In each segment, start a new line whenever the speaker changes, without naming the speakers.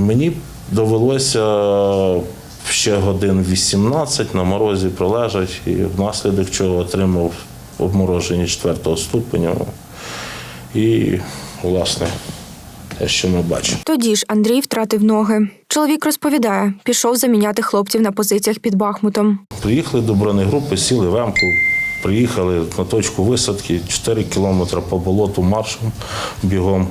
Мені довелося ще годин 18 на морозі пролежать, і внаслідок чого отримав обмороження 4 ступеня. І, власне, те, що ми бачимо.
Тоді ж Андрій втратив ноги. Чоловік розповідає, пішов заміняти хлопців на позиціях під Бахмутом.
Приїхали до бронегрупи, сіли в Емку, приїхали на точку висадки 4 кілометри по болоту маршем, бігом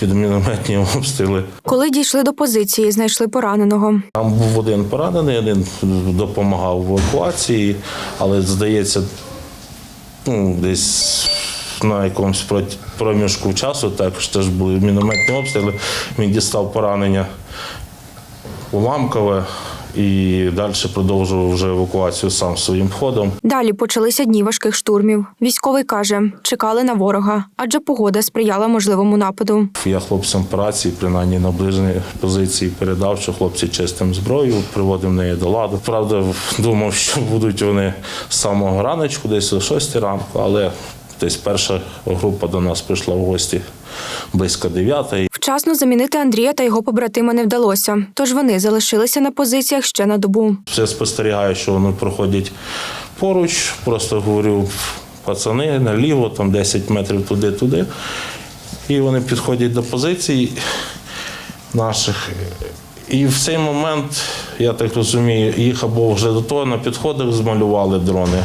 під мінометні обстріли.
Коли дійшли до позиції, знайшли пораненого.
Там був один поранений, один допомагав в евакуації, але здається, ну, десь на якомусь проміжку часу також теж були мінометні обстріли. Він дістав поранення уламкове і далі продовжував вже евакуацію сам своїм ходом.
Далі почалися дні важких штурмів. Військовий каже, чекали на ворога, адже погода сприяла можливому нападу.
Я хлопцям по рації, принаймні на ближній позиції, передав, що хлопці чистим зброю, приводив неї до ладу. Правда, думав, що будуть вони з самого раночку, десь о 6 ранку, але десь перша група до нас прийшла в гості близько 9
Вчасно замінити Андрія та його побратима не вдалося, тож вони залишилися на позиціях ще на добу.
Все спостерігаю, що вони проходять поруч. Просто говорю, пацани, наліво, там 10 метрів туди-туди. І вони підходять до позицій наших. І в цей момент, я так розумію, їх або вже до того на підходах змалювали дрони.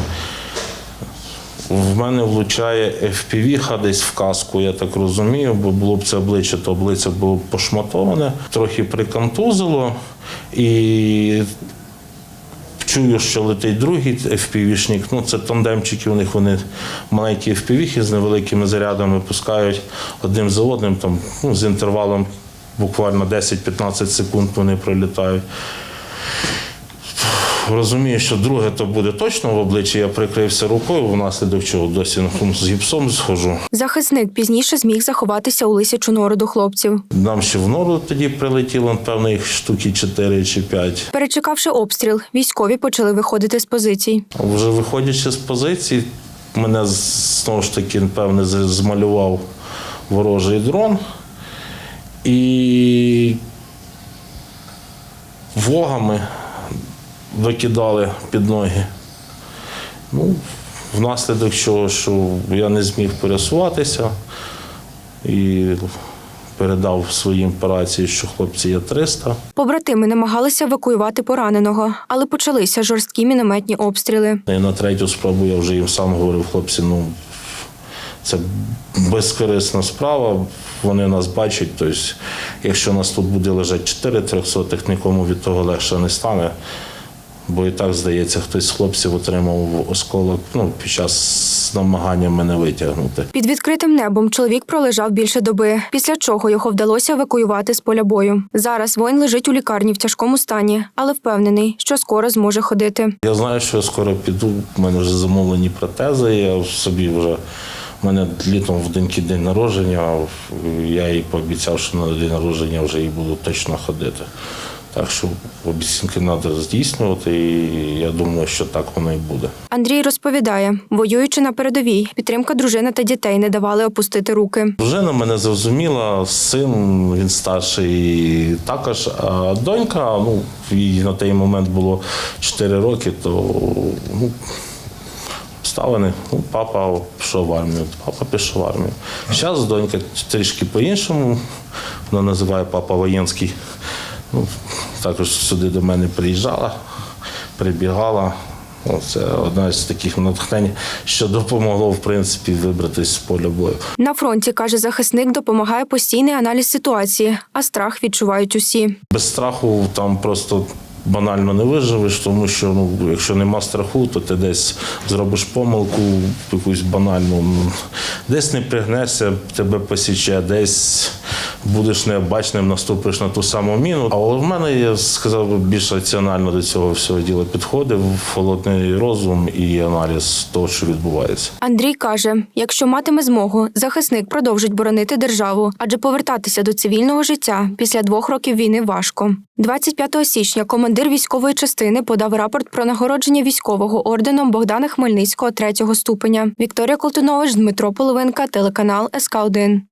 В мене влучає FPV десь в каску, я так розумію, бо було б це обличчя, то обличчя було б пошматоване, трохи приконтузило. І чую, що летить другий FPV-шник. Ну, це тандемчики, у них вони маленькі FPV з невеликими зарядами пускають одним за одним, там, ну, з інтервалом буквально 10-15 секунд вони прилітають. Розумію, що друге то буде точно в обличчі. Я прикрився рукою, внаслідок чого досі з гіпсом схожу.
Захисник пізніше зміг заховатися у лисячу нору до хлопців.
Нам ще в нору тоді прилетіло, напевно, їх штуки 4 чи 5.
Перечекавши обстріл, військові почали виходити з позицій.
Вже виходячи з позиції, мене знову ж таки, напевне, змалював ворожий дрон. І вогами викидали під ноги. Ну, внаслідок чого, що я не зміг пересуватися і передав своїм по рації, що хлопці є 300.
Побратими намагалися евакуювати пораненого, але почалися жорсткі мінометні обстріли.
І на третю спробу я вже їм сам говорив, хлопці, ну це безкорисна справа. Вони нас бачать. Тобто, якщо нас тут буде лежати 4 трьохсотих, нікому від того легше не стане. Бо і так, здається, хтось з хлопців отримав осколок ну, під час намагання мене витягнути.
Під відкритим небом чоловік пролежав більше доби, після чого його вдалося евакуювати з поля бою. Зараз воїн лежить у лікарні в тяжкому стані, але впевнений, що скоро зможе ходити.
Я знаю, що я скоро піду. У мене вже замовлені протези. Я собі вже у мене літом в деньки день народження. Я їй пообіцяв, що на день народження вже їй буду точно ходити. Так що обіцянки треба здійснювати, і я думаю, що так воно і буде.
Андрій розповідає, воюючи на передовій, підтримка дружини та дітей не давали опустити руки.
Дружина мене зрозуміла, син він старший також. А донька, ну їй на той момент було 4 роки, то ну, обставини. Ну, папа пішов в армію, папа пішов в армію. Зараз донька трішки по-іншому. Вона називає папа воєнський. Ну, також сюди до мене приїжджала, прибігала. Це одна з таких натхнень, що допомогло в принципі вибратися з поля бою.
На фронті каже захисник, допомагає постійний аналіз ситуації, а страх відчувають усі.
Без страху там просто банально не виживеш, тому що ну, якщо нема страху, то ти десь зробиш помилку, якусь банальну. ну, Десь не пригнешся, тебе посіче, десь будеш необачним, наступиш на ту саму міну. Але в мене, я сказав, більш раціонально до цього всього діла підходив, холодний розум і аналіз того, що відбувається.
Андрій каже: якщо матиме змогу, захисник продовжить боронити державу, адже повертатися до цивільного життя після двох років війни важко. 25 січня командир військової частини подав рапорт про нагородження військового орденом Богдана Хмельницького третього ступеня. Вікторія Колтунович, Дмитро Половинка, телеканал СК 1